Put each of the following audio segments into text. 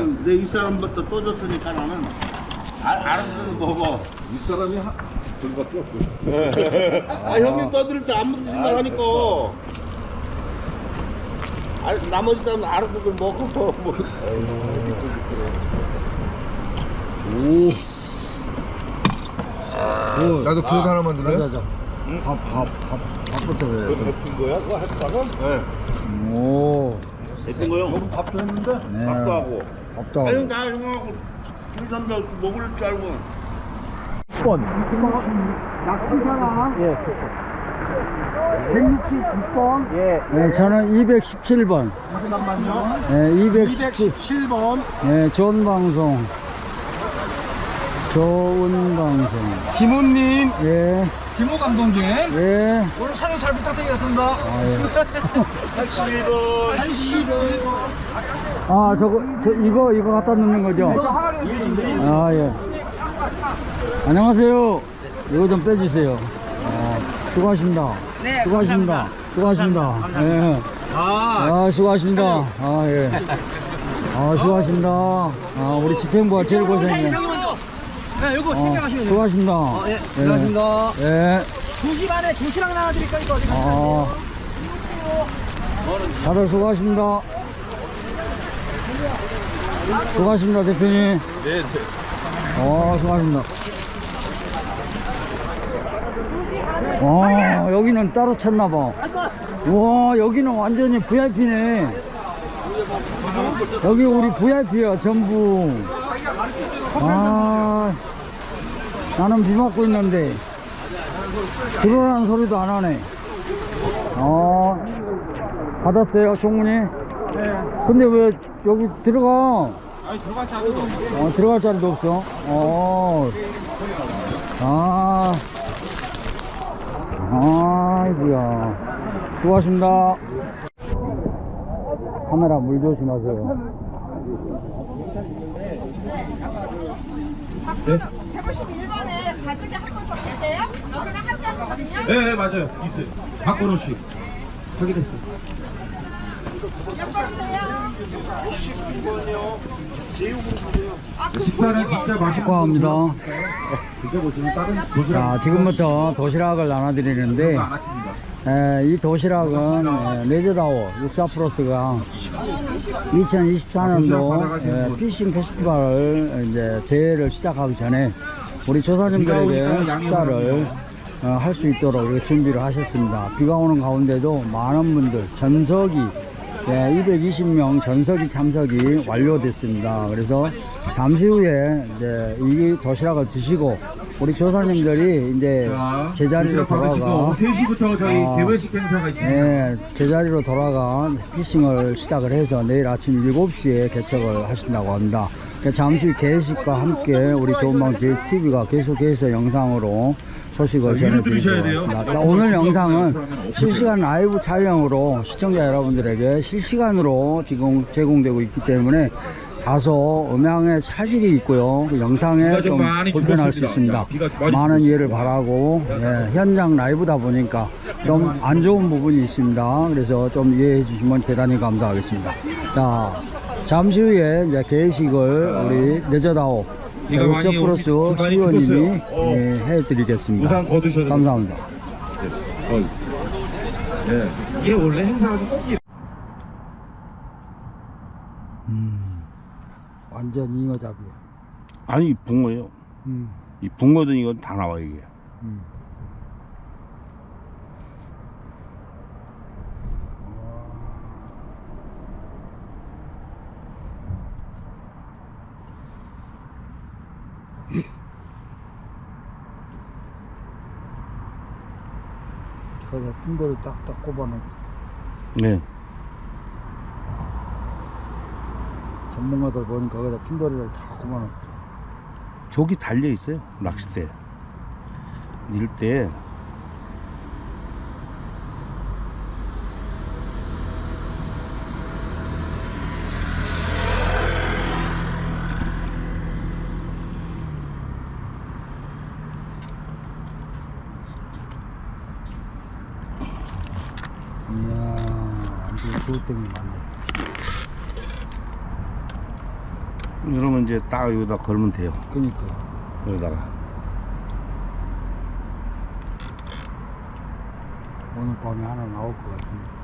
나는 내이 사람부터 또 줬으니까 나는 알, 알아서 먹어. 이 사람이 한 둘밖에 없고. 아, 형님 떠들 때 아무도 생각하니까. 아, 나머지 사람은 알아서 그 먹고 뭐. 오. 나도 그릇 하나만 자, 드려? 자, 자. 밥, 밥, 밥, 밥부터 해. 덮은 거야? 그거 했다가? 네. 오. 됐던 거요? 밥도 했는데? 네. 밥도 하고. 밥도 아니, 하고. 나 형하고 둘 선배 먹을 줄 알고. 낚시사랑. 예. 169번. 예. 네, 저는 217번. 잠깐만요. 네, 217. 217번. 네, 좋은 방송. 좋은 방송. 김훈님, 예, 김호 감독님, 예. 오늘 촬영 잘 부탁드리겠습니다. 아, 예. 81번. 80을 아, 저거, 저, 이거, 이거 갖다 놓는 거죠? 돼요. 아, 예. 안녕하세요. 이거 좀 빼주세요. 아, 수고하십니다. 네, 수고하십니다. 수고하십니다. 예. 아, 아, 수고하십니다. 아, 예. 아, 수고하십니다. 아, 우리 집행부가 제일 고생해. 네, 이거 어, 챙겨가시면 돼요. 수고하십니다. 어, 예, 고맙습니다. 예. 2시 반에 도시락 나눠드릴 거니까 어디 아, 다들 수고하십니다. 수고하십니다, 대표님. 네, 어, 수고하십니다. 와, 여기는 따로 찼나봐. 와, 여기는 완전히 VIP네. 여기 우리 VIP야, 전부. 아, 나는 비 맞고 있는데. 들어오라는 소리도 안 하네. 어, 받았어요, 종문이? 네. 근데 왜 여기 들어가? 아니, 들어갈 자리도 없어. 어, 들어갈 자리도 없어. 어, 아, 아이고야. 수고하십니다. 카메라 물 조심하세요. 151번에 가족이 한 분 더 계세요? 여기는 한 명이거든요. 네, 네, 맞아요. 있어요. 박건호 씨. 확인했어요. 몇 번이세요? 식사는 진짜 맛있고. 축하합니다. 드셔보시면 다른 도시락 자, 지금부터 도시락을 나눠드리는데, 안 하십니다. 에, 이 도시락은 에, 레저다워 64 플러스가 2024년도 피싱 페스티벌 이제 대회를 시작하기 전에 우리 조사님들에게 식사를 어, 할수 있도록 준비를 하셨습니다. 비가 오는 가운데도 많은 분들 전석이 예, 220명 전석이 참석이 완료됐습니다. 그래서 잠시 후에 이제 이 도시락을 드시고 우리 조사님들이 이제 제자리로 돌아가 3시부터 저희 아. 개회식 행사가 있습니다. 예, 제자리로 돌아가 피싱을 시작을 해서 내일 아침 7시에 개척을 하신다고 합니다. 그러니까 잠시 후 개식과 함께 우리 좋은방 TV가 계속해서 영상으로 소식을. 전해드리겠습니다. 자, 오늘 영상은 실시간 라이브 촬영으로 시청자 여러분들에게 실시간으로 지금 제공되고 있기 때문에 다소 음향에 차질이 있고요. 그 영상에 좀 불편할 수. 있습니다. 많은. 이해를 바라고 예, 현장 라이브다 보니까 좀 안 좋은 부분이 있습니다. 그래서 좀 이해해 주시면 대단히 감사하겠습니다. 자, 잠시 후에 이제 개식을 우리 육석 많이 플러스 시원님이. 어. 예, 해드리겠습니다. 우산 거두셔도 감사합니다. 네. 이게 원래 행사하는 꼭 완전 잉어잡이야. 아니, 붕어요. 음. 이 붕어든 이건 다 나와, 이게. 거기다 핀도를 딱딱 꼽아놓고 네. 전문가들 보니까 거기다 핀도리를 다 꼽아놓더라. 저기 달려 있어요, 낚싯대. 일 때. 이야, 완전 좋을 땡이 많네. 이러면 이제 딱 여기다 걸면 돼요. 그니까. 여기다가. 오늘 밤에 하나 나올 것 같은데.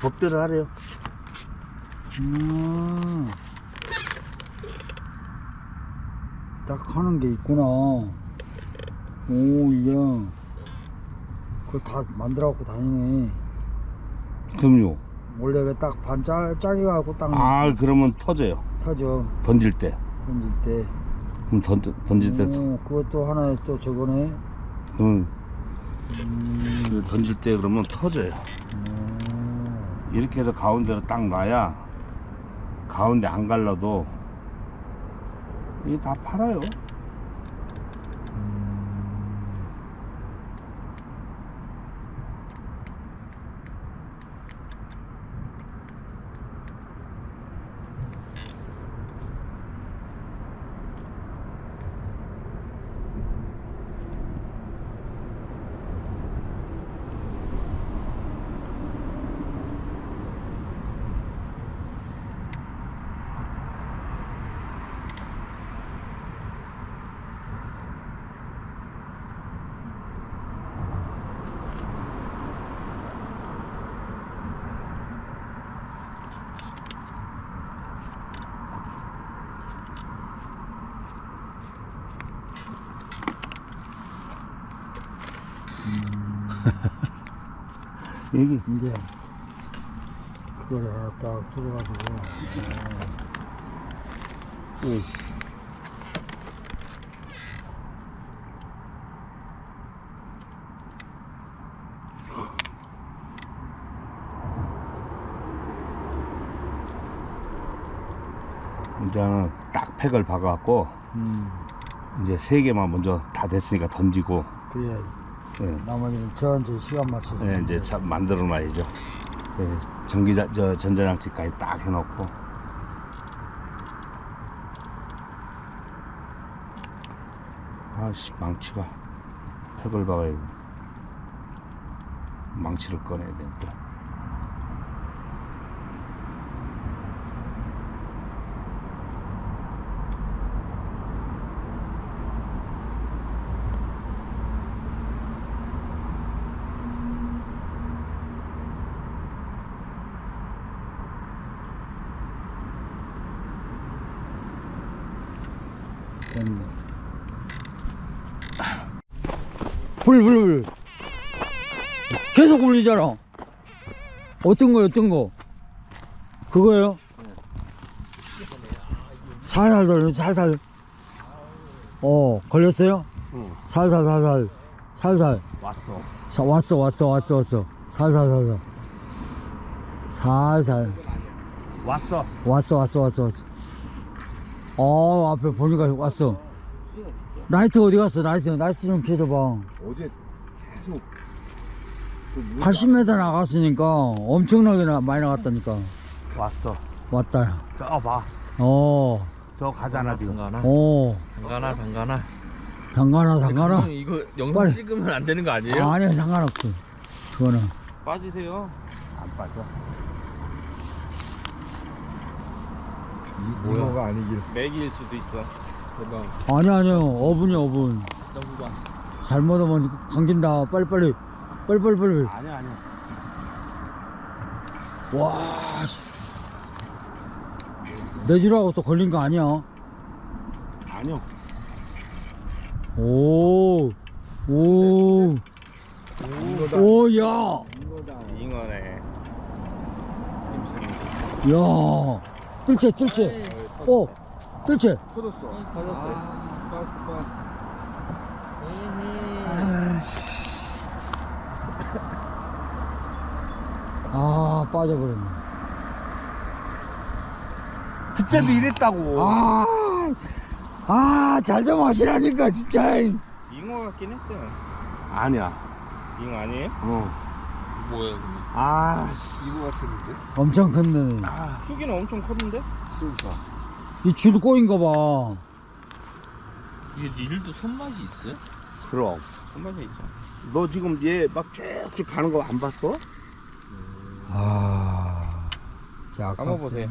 법대로 하래요. 음. 딱 하는 게 있구나. 오, 이게. 그걸 다 만들어 갖고 다니네. 그럼요. 원래 딱반 짜게 갖고 딱 아, 그러면 터져요. 타죠. 던질 때. 던질 때. 그럼 던, 던질 때, 오, 그것도 하나의 또 저거네. 그러면 음. 그 던질 때 그러면 터져요. 오. 이렇게 해서 가운데로 딱 놔야 가운데 안 갈라도 이게 다 팔아요. 여기. 이제 그걸 하나 딱 들어가지고. 응. 이제는 딱 팩을 박아갖고 음, 이제 세 개만 먼저 다 됐으니까 던지고. 그래야지 예, 나머지는 천천히 시간 맞춰서 예, 이제 참 만들어 놔야죠. 예, 전기자 저 전자장치까지 딱 해놓고 아씨 망치가 팩을 박아야 돼. 망치를 꺼내야. 됐네 불, 불, 불. 계속 울리잖아. 어떤 거, 어떤 거? 그거요? 살살 돌려, 살살. 어, 걸렸어요? 응. 살살, 살살. 살살. 왔어. 자, 왔어, 왔어, 왔어, 왔어. 살살, 살살. 살살. 왔어. 왔어, 왔어, 왔어, 왔어. 어, 앞에 보니까 왔어. 나이트 어디 갔어? 나이트, 나이트 좀 켜줘봐. 어제 계속 80m 나갔으니까 엄청나게 나, 많이 나갔다니까. 왔어. 왔다. 저 봐. 어, 저 가잖아 지금. 당가나 어. 당가나 당가나 당가나, 당가나. 형 이거 영상 빨리. 찍으면 안 되는 거 아니에요? 아, 아니야, 상관없어. 그거는. 빠지세요. 안 빠져. 뭐야 아니길. 맥일 수도 있어. 대박 아니야, 아니야. 어분이 어분. 점수가 잘못하면 감긴다. 빨리빨리. 빨리빨리빨리. 아니야 아니야. 와, 씨. 내주라고 또 걸린 거 아니야? 아니요. 오, 오, 오, 야, 잉어네. 야, 뜰채, 뜰채, 어, 뜰채. 아, 빠져버렸네. 그때도 이랬다고. 아, 아, 잘 좀 하시라니까, 진짜. 잉어 같긴 했어요. 아니야. 잉어 아니에요? 어. 뭐야 아, 씨. 엄청 큰데. 크기는 엄청 컸는데? 그러니까. 이줄 꼬인 거 봐. 이게 일도 손맛이 있어요? 그럼. 손맛이 있죠. 너 지금 얘 막 쭉쭉 가는 거 안 봤어? 아. 자, 아까. 한번 보세요.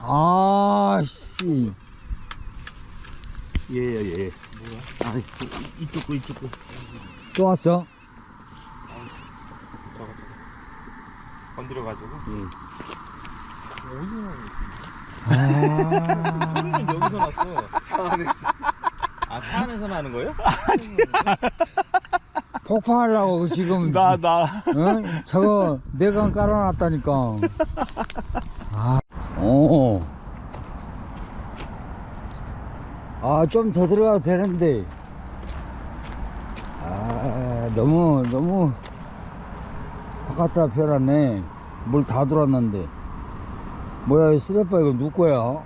아, 씨. 얘야 얘. 뭐야? 아니 이- 이쪽 거 이쪽 거. 또 왔어? 건드려가지고. 응. 어디서 소리는 여기서 났어. 차 안에서. 아, 차 안에서 나는 거예요? 폭파하려고 지금. 나 나. 어? 저거 내가 깔아놨다니까. 아, 오. 아, 좀 더 들어가도 되는데. 아, 너무, 너무 바깥다 펴놨네. 물 다 들어왔는데. 뭐야, 이 쓰레빠 이거 누구 거야?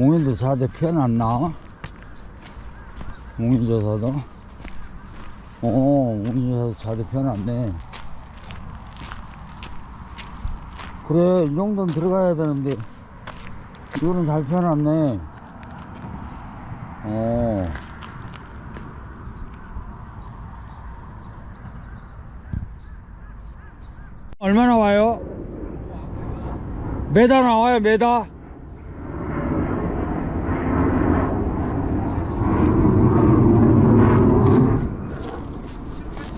몽인도 4대 펴놨나? 몽인조사도? 어, 몽인조사도 4대 펴놨네. 그래, 이 정도는 들어가야 되는데, 이거는 잘 펴놨네. 어. 얼마나 와요? 메다 나와요, 메다?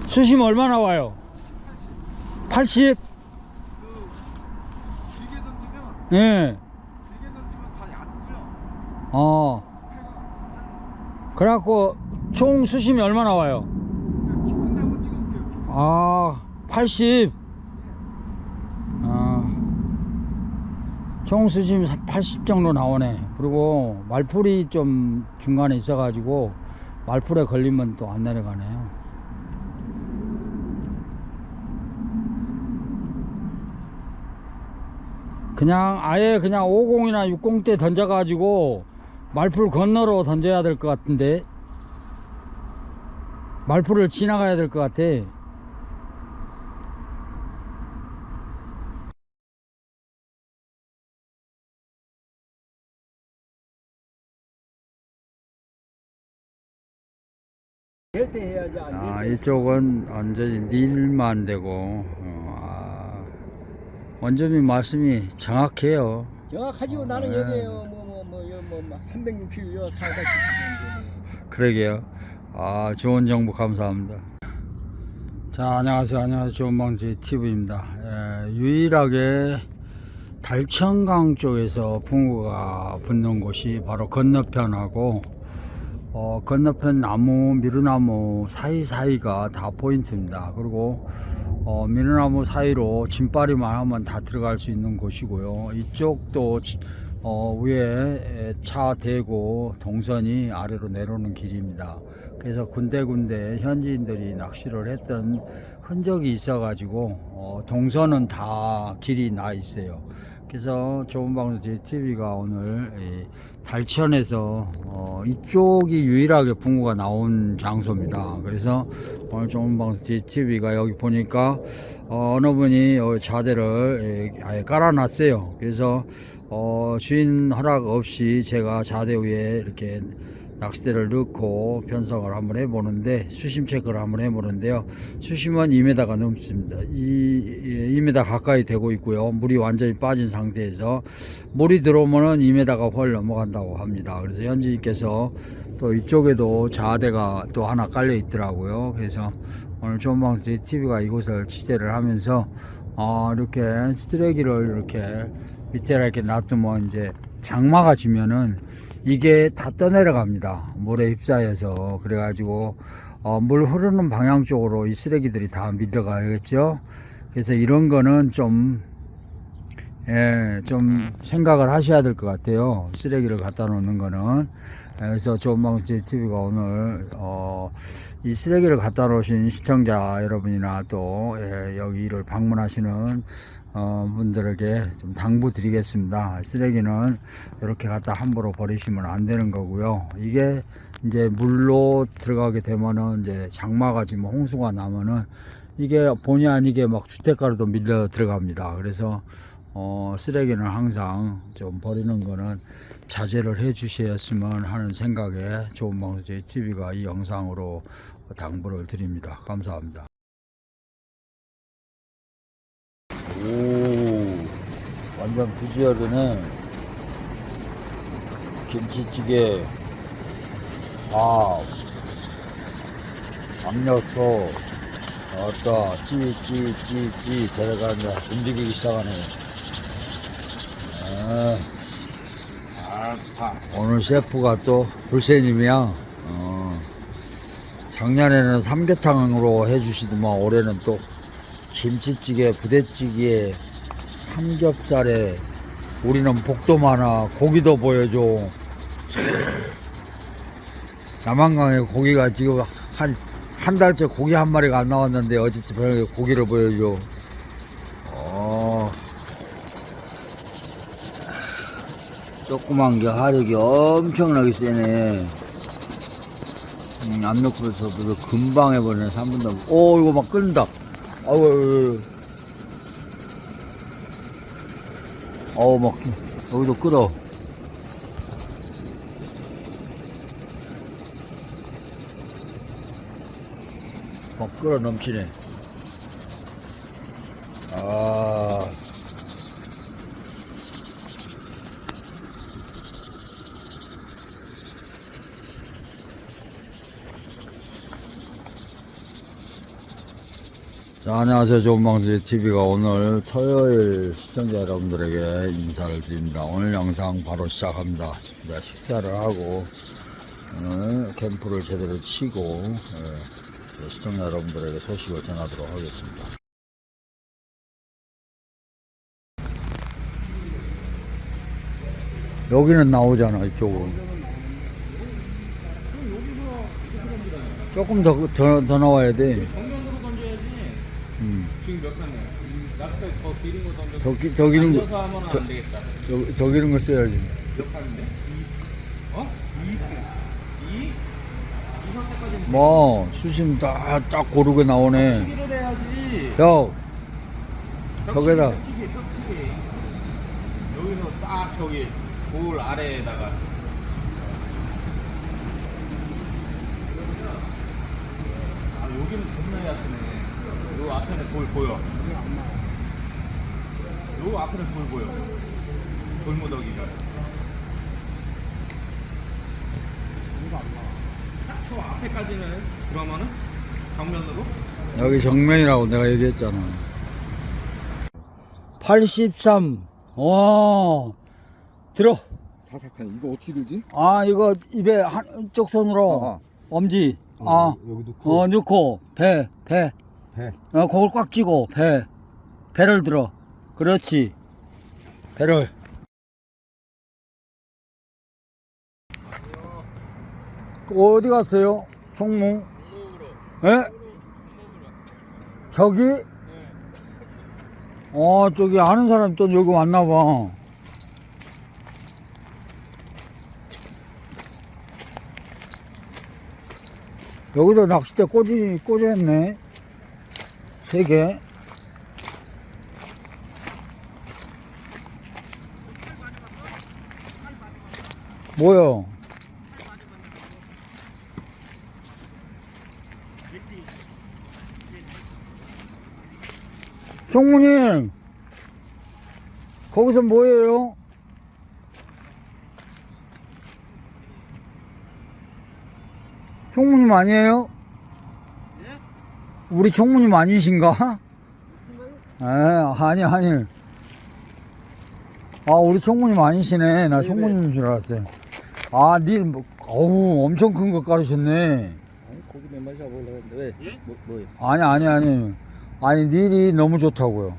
수심 얼마나 와요? 80? 예. 어. 그래갖고 총 수심이 얼마나 와요? 아, 80. 아. 총 수심 80 정도 나오네. 그리고 말풀이 좀 중간에 있어가지고 말풀에 걸리면 또 안 내려가네요. 그냥 아예 그냥 50이나 60대 던져가지고 말풀 건너로 던져야 될 것 같은데 말풀을 지나가야 될 것 같아 아 이쪽은 완전히 닐만 되고 어, 아, 원점이 말씀이 정확해요 정확하지요. 나는 네. 여기에요. 뭐 뭐뭐뭐 360여 살다 싶은데. 그러게요. 아, 좋은 정보 감사합니다. 자, 안녕하세요. 안녕하세요. 좋은방지 TV입니다. 예, 유일하게 달천강 쪽에서 붕어가 붙는 곳이 바로 건너편하고 어, 건너편 나무, 미루나무 사이사이가 다 포인트입니다. 그리고 어, 미루나무 사이로 짐바리만 하면 다 들어갈 수 있는 곳이고요. 이쪽도 지- 어, 위에 차 대고 동선이 아래로 내려오는 길입니다. 그래서 군데군데 현지인들이 낚시를 했던 흔적이 있어 가지고 어, 동선은 다 길이 나 있어요. 그래서 좋은 방송 TV가 오늘 이 달천에서 어, 이쪽이 유일하게 붕어가 나온 장소입니다. 그래서 오늘 좋은 방송 TV가 여기 보니까 어, 느 분이 어, 자대를 예, 아예 깔아놨어요. 그래서 어, 주인 허락 없이 제가 자대 위에 이렇게 낚싯대를 넣고 편성을 한번 해보는데 수심 체크를 한번 해보는데요. 수심은 2m가 넘습니다. 이, 2m 가까이 되고 있고요. 물이 완전히 빠진 상태에서 물이 들어오면은 2m가 훨 넘어간다고 합니다. 그래서 현지인께서 또 이쪽에도 자대가 또 하나 깔려 있더라고요. 그래서 오늘 좋은방지 TV가 이곳을 취재를 하면서 어, 이렇게 쓰레기를 이렇게 밑에 이렇게 놔두면 이제 장마가 지면은 이게 다 떠내려갑니다. 물에 휩싸여서 그래가지고 어, 물 흐르는 방향 쪽으로 이 쓰레기들이 다 밀려가겠죠. 그래서 이런 거는 좀 예, 좀 생각을 하셔야 될 것 같아요. 쓰레기를 갖다 놓는 거는. 예, 그래서 좋은방지 TV가 오늘, 어, 이 쓰레기를 갖다 놓으신 시청자 여러분이나 또, 예, 여기를 방문하시는, 어, 분들에게 좀 당부 드리겠습니다. 쓰레기는 이렇게 갖다 함부로 버리시면 안 되는 거고요. 이게 이제 물로 들어가게 되면은 이제 장마가 지금 홍수가 나면은 이게 본의 아니게 막 주택가로도 밀려 들어갑니다. 그래서 어, 쓰레기는 항상 좀 버리는 거는 자제를 해 주셨으면 하는 생각에 좋은 방송 TV가 이 영상으로 당부를 드립니다. 감사합니다. 완전 비주얼이네. 김치찌개, 밥, 압력소, 어따, 찌, 찌, 찌, 찌, 데려가는데 움직이기 시작하네. 아, 오늘 셰프가 또 불새님이야. 어. 작년에는 삼계탕으로 해주시더만 올해는 또 김치찌개, 부대찌개, 삼겹살에 우리는 복도 많아 고기도 보여줘. 남한강에 고기가 지금 한, 한 달째 고기 한 마리가 안 나왔는데 어쨌든 저녁에 고기를 보여줘. 어. 조그만 게 화력이 엄청나게 세네. 음, 압력불에서도 금방 해버리네, 3분도. 안- 오, 이거 막 끓는다. 아우, 아우, 아우. 어우, 막, 여기도 끓어. 막 끓어 넘치네. 자, 안녕하세요. 좋은방송 TV가 오늘 토요일 시청자 여러분들에게 인사를 드립니다. 오늘 영상 바로 시작합니다. 자, 식사를 하고, 오늘 캠프를 제대로 치고, 예, 시청자 여러분들에게 소식을 전하도록 하겠습니다. 여기는 나오잖아, 이쪽은. 조금 더, 더, 더 나와야 돼. 음. 지금 몇 칸이야? 낙서 더 길은 거 던져. 저기, 저기는, 거- 던져서 하면 저- 안 되겠다. 저, 저기는 거 써야지. 몇 칸인데? 어? 2? 2? 2 선택까지 뭐, 수심 딱, 딱 고르게 나오네. 치기를 해야지. 형, 저기다. 벽치기, 벽치기. 여기서 딱 저기 볼 아래에다가. 아 여기는 겁나 얕네. 요 앞에는 돌 보여. 요 앞에는 돌 보여. 돌무더기가. 딱저 앞에까지는 그러면은 정면으로 여기 정면이라고 내가 얘기했잖아. 83. 와, 들어. 사사칸 이거 어떻게 들지? 아, 이거 입에 한쪽 손으로 어. 엄지. 아, 여기 넣고 어, 넣고, 배, 배. 배. 어, 그걸 꽉 쥐고, 배. 배를 들어. 그렇지. 배를. 어디 갔어요? 총무? 예? 저기? 어, 저기 아는 사람 또 여기 왔나 봐. 여기도 낚싯대 꽂이, 꽂았네. 세 개. 뭐요? 총무님, 거기서 뭐예요? 총무님 아니에요? 우리 총무님 아니신가? 에, 아니, 아니. 아, 우리 총무님 아니시네. 나 총무님인 줄 알았어요. 아, 닐, 뭐, 어우, 엄청 큰거 깔으셨네. 고기 몇 마리 잡으려고 했는데 왜? 뭐, 뭐예요? 아니, 아니, 아니. 아니, 닐이 너무 좋다고요.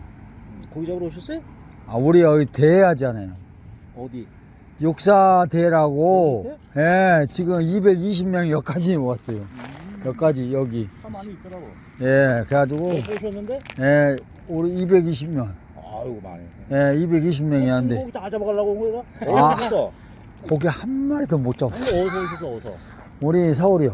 고기 잡으러 오셨어요? 아, 우리 여기 대회 하잖아요. 어디? 육사 대회라고, 예, 지금 220명이 여기까지 왔어요. 여기까지, 여기. 참 많이 있더라고 예, 그래가지고, 오셨는데? 예, 우리 220명. 아 아이고 많이. 예, 220명이 하는데 고기 다 잡아가려고 온 거야? 아. 어디 있어? 고기 한 마리도 못 잡았어. 아니 어디서 있었어 어디서? 우리 서울이요.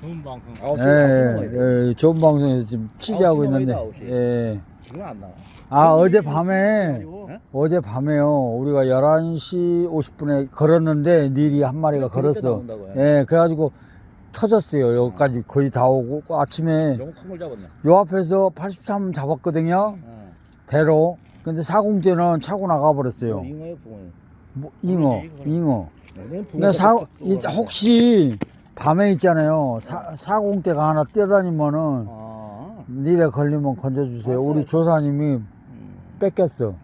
좋은 방송. 아홉 예, 시 예, 좋은 방송에서 지금 취재하고 아홉 시 있는데. 넘어야지, 아홉 시. 예. 지금 안 나와. 아, 어제 밤에, 예? 어제 밤에요. 우리가 11시 50분에 걸었는데, 닐이 한 마리가 걸었어. 나온다고요? 예, 그래가지고 터졌어요. 여기까지 거의 다 오고, 그 아침에 너무 큰 걸 잡았네. 요 앞에서 83 잡았거든요. 어. 대로. 근데 사공대는 차고 나가버렸어요. 붕어. 뭐, 잉어, 잉어. 네, 근데 사, 이, 혹시 밤에 있잖아요. 사, 사공대가 하나 뛰어다니면은, 아. 니에 걸리면 건져주세요. 우리 조사님이 음. 뺏겼어.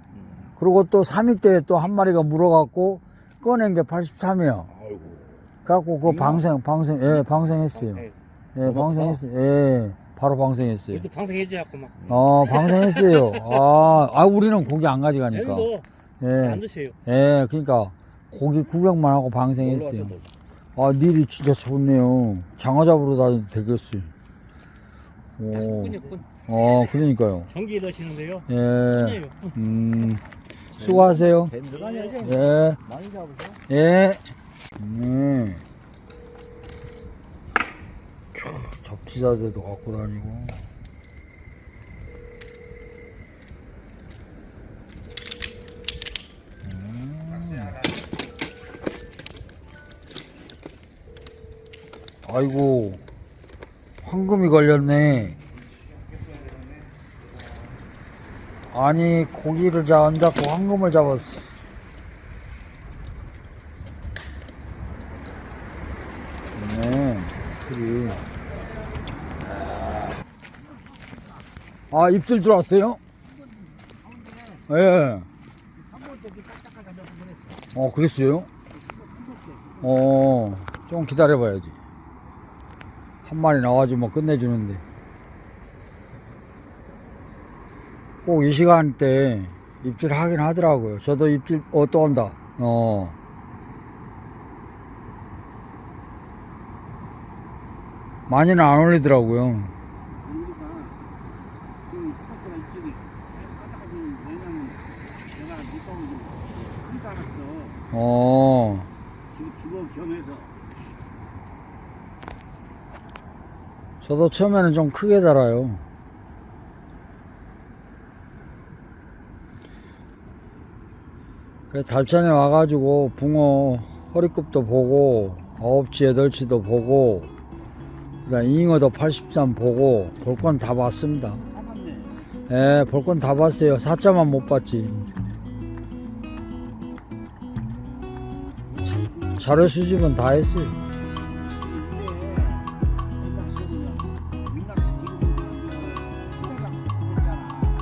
그리고 또 3위 때 또 한 마리가 물어갖고 꺼낸 게 83이야. 갖고 그? 방생, 방생, 예, 방생했어요. 예, 방생했어요. 예, 바로 방생했어요. 이것도 방송해줘갖고 막. 어, 방생했어요. 아, 아, 우리는 고기 안 가져가니까. 여기도 안 예, 드세요. 예, 그러니까 고기 구경만 하고 방생했어요. 아, 닐이 진짜 좋네요. 장어 잡으러 다니도 되겠어요. 오. 어, 그러니까요. 전기 넣으시는데요. 예. 음, 수고하세요. 예. 많이 잡으세요. 예. 네. 캬, 접지사대도 갖고 다니고. 음. 아이고, 황금이 걸렸네. 아니, 고기를 자, 안 잡고 황금을 잡았어. 네, 그리. 아, 입질 들어왔어요? 예. 어, 그랬어요? 어, 좀 기다려봐야지. 한 마리 나와주면 뭐 끝내주는데. 꼭 이 시간대 입질 하긴 하더라고요. 저도 입질, 어, 또 온다. 어. 많이는 안 올리더라고요. 우리가 그 생각보다 이쪽이 까딱까지 왜냐면 내가 밑방을 어, 지금 집어 겸해서 저도 처음에는 좀 크게 달아요. 달천에 와가지고 붕어 허리급도 보고, 아홉치, 여덟치도 보고, 그 다음 잉어도 83 보고, 볼 건 다 봤습니다. 예, 볼 건 다 봤어요. 사자만 못 봤지. 자- 자료 수집은 다 했어요.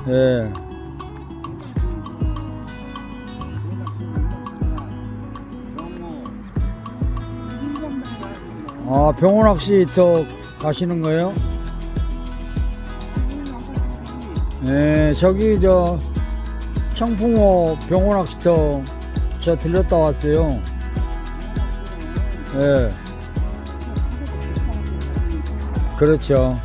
예. 아, 병원 낚시 저 가시는 거예요? 예, 저기 저 청풍호 병원 낚시터 저 들렸다 왔어요. 예. 그렇죠.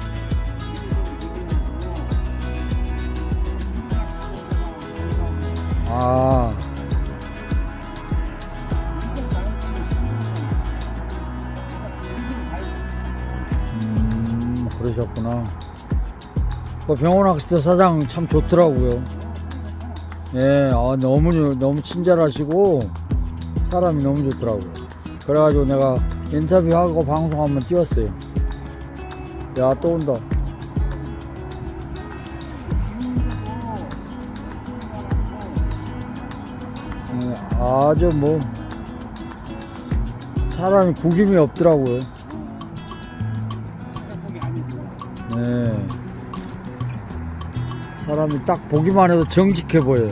아. 음, 그러셨구나. 그 병원 낚시터 사장 참 좋더라고요. 예, 아, 너무, 너무 친절하시고, 사람이 너무 좋더라고요. 그래가지고 내가 인터뷰하고 방송 한번 띄웠어요. 야, 또 온다. 예, 아주 뭐, 사람이 구김이 없더라고요. 네. 사람이 딱 보기만 해도 정직해 보여요.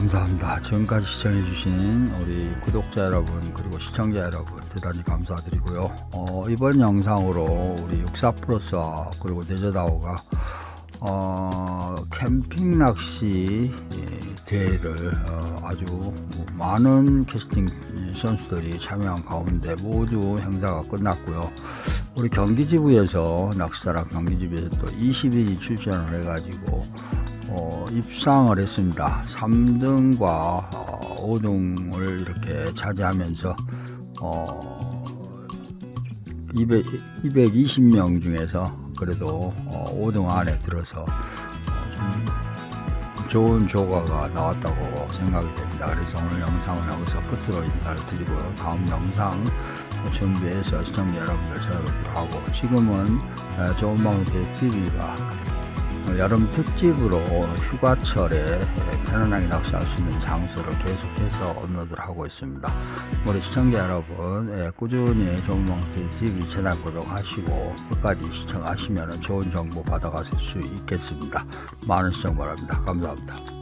감사합니다. 지금까지 시청해주신 우리 구독자 여러분 그리고 시청자 여러분 대단히 감사드리고요. 어, 이번 영상으로 우리 육사 플러스와 그리고 내저다오가 어, 캠핑 낚시 예, 대회를 어, 아주 많은 캐스팅 선수들이 참여한 가운데 모두 행사가 끝났고요. 우리 경기지부에서 낚시사랑 경기지부에서 또 20인이 출전을 해가지고 어, 입상을 했습니다. 3등과 어, 5등을 이렇게 차지하면서 어, 200, 220명 중에서 그래도 어, 5등 안에 들어서 어, 좀 좋은 조과가 나왔다고 생각이 됩니다. 그래서 오늘 영상은 여기서 끝으로 인사를 드리고요. 다음 영상 준비해서 시청자 여러분들 찾아뵙기로 하고 지금은 어, 좋은 방송 TV가 여름 특집으로 휴가철에 편안하게 낚시할 수 있는 장소를 계속해서 업로드를 하고 있습니다. 우리 시청자 여러분 예, 꾸준히 좋은 방송 TV 채널 구독하시고 끝까지 시청하시면 좋은 정보 받아가실 수 있겠습니다. 많은 시청 바랍니다. 감사합니다.